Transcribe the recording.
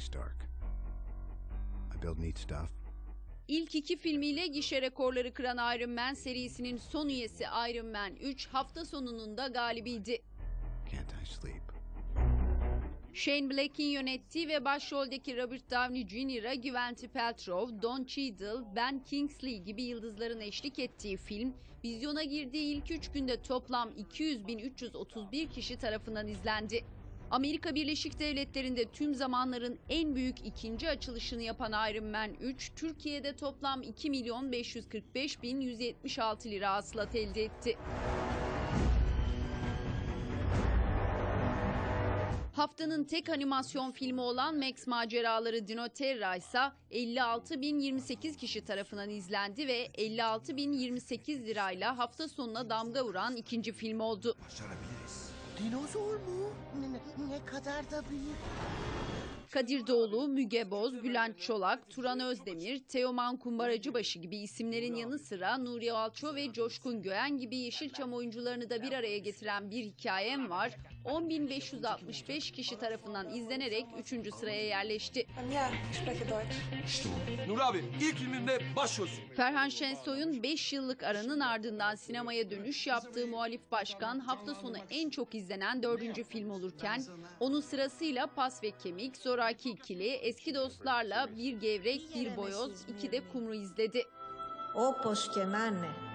Stark. I build neat stuff. İlk iki filmiyle gişe rekorları kıran Iron Man serisinin son üyesi Iron Man 3 hafta sonunun da galibiydi. Can't I sleep? Shane Black'in yönettiği ve başroldeki Robert Downey Jr.'a Gwyneth Paltrow, Don Cheadle, Ben Kingsley gibi yıldızların eşlik ettiği film, vizyona girdiği ilk üç günde toplam 200.331 kişi tarafından izlendi. Amerika Birleşik Devletleri'nde tüm zamanların en büyük ikinci açılışını yapan Iron Man 3, Türkiye'de toplam 2 milyon 545 bin 176 lira hasılat elde etti. Haftanın tek animasyon filmi olan Max Maceraları Dino Terra ise 56.028 kişi tarafından izlendi ve 56.028 lirayla hafta sonuna damga vuran ikinci film oldu. Dinozor mu? Ne, ne- kadar da büyük. Kadir Doğulu, Müge Boz, Bülent Çolak, Turan Özdemir, Teoman Kumbaracıbaşı gibi isimlerin yanı sıra Nuri Alço ve Coşkun Göğen gibi Yeşilçam oyuncularını da bir araya getiren bir hikayem var. 10.565 kişi tarafından izlenerek 3. sıraya yerleşti. Ja, ich spreche Deutsch. Nur abi ilk filminde başlıyorsun. Ferhan Şensoy'un 5 yıllık aranın ardından sinemaya dönüş yaptığı Muhalif Başkan hafta sonu en çok izlenen 4. film olurken onun sırasıyla Pas ve Kemik, zoraki ikili eski dostlarla bir gevrek, bir boyoz, iki de kumru izledi. O poşkenane.